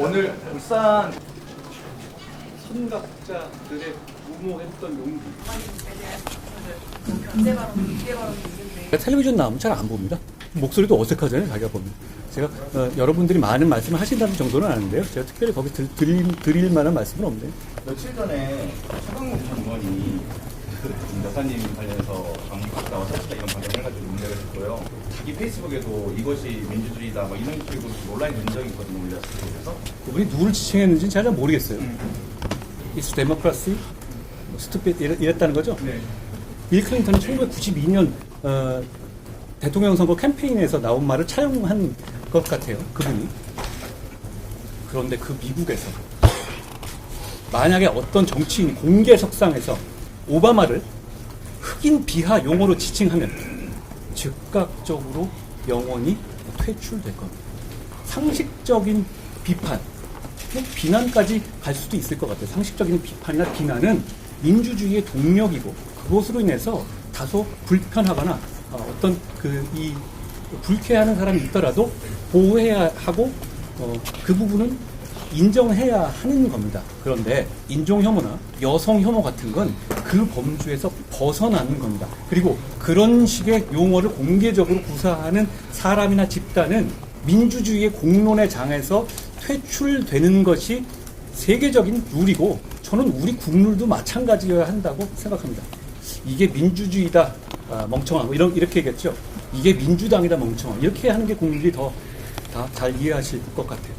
오늘 울산 선각자들의 무모했던 용기. 발언, 있는데 텔레비전 나오면 잘 안 봅니다. 목소리도 어색하잖아요, 자기가 보면. 제가 어, 여러분들이 많은 말씀을 하신다는 정도는 아는데요. 제가 특별히 거기 들, 드릴, 드릴 만한 말씀은 없네요. 며칠 전에 의원이 그 여사님 관련해서 나와 사실다 이런 발언을 해가지고 문제가 됐고요. 자기 페이스북에도 이것이 민주주의다 뭐 이런 식으로 온라인 논쟁이 있거든요 올렸어요. 그래서 그분이 누구를 지칭했는지는 잘 모르겠어요. 이스 데모크라시, 스투핏 이랬다는 거죠. 네. 빌 클린턴이 1992년 어, 대통령 선거 캠페인에서 나온 말을 차용한 것 같아요. 그분이. 그런데 그 미국에서 만약에 어떤 정치인이 공개 석상에서 오바마를 흑인 비하 용어로 지칭하면 즉각적으로 영원히 퇴출될 겁니다. 상식적인 비판, 뭐 비난까지 갈 수도 있을 것 같아요. 상식적인 비판이나 비난은 민주주의의 동력이고 그것으로 인해서 다소 불편하거나 어, 어떤 그 이 불쾌하는 사람이 있더라도 보호해야 하고 어, 그 부분은 인정해야 하는 겁니다. 그런데 인종 혐오나 여성 혐오 같은 건 그 범주에서 벗어나는 겁니다. 그리고 그런 식의 용어를 공개적으로 구사하는 사람이나 집단은 민주주의의 공론의 장에서 퇴출되는 것이 세계적인 룰이고 저는 우리 국룰도 마찬가지여야 한다고 생각합니다. 이게 민주주의다 아, 멍청한 뭐 이런 이렇게 얘기했죠. 이게 민주당이다 멍청한 이렇게 하는 게 국민들이 더 다 잘 이해하실 것 같아요.